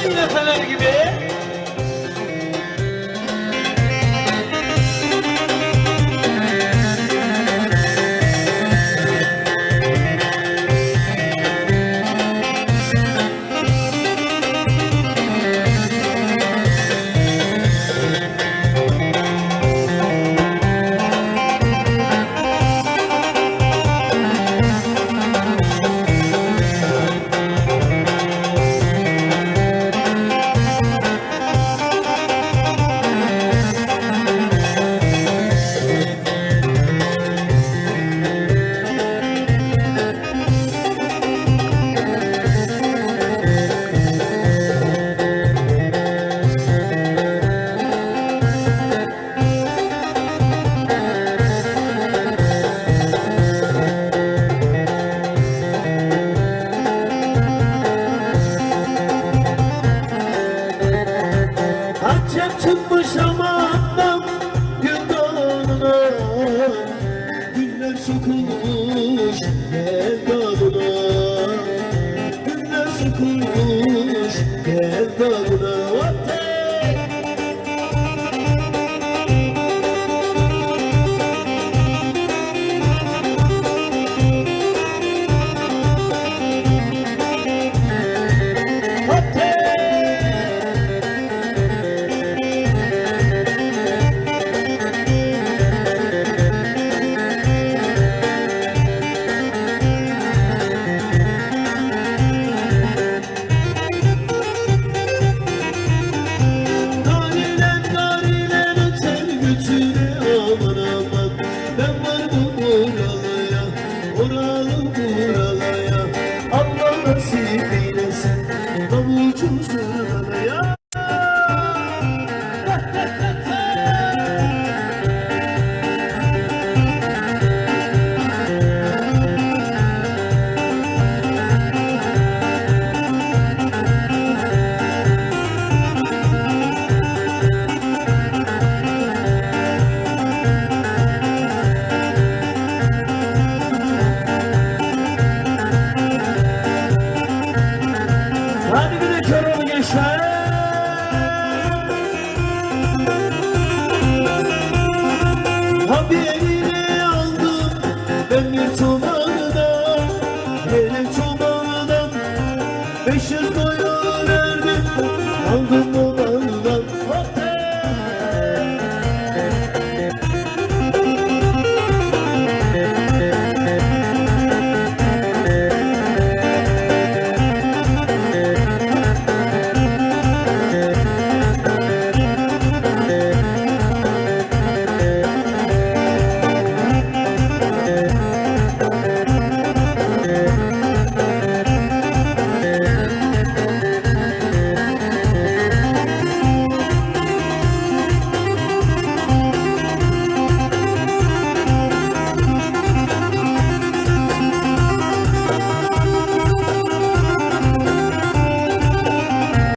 Aynı fener gibi. Çıkmış amandan gün doğumuna Güller sokulmuş mevdadına Güller sokulmuş mevdadına Krishna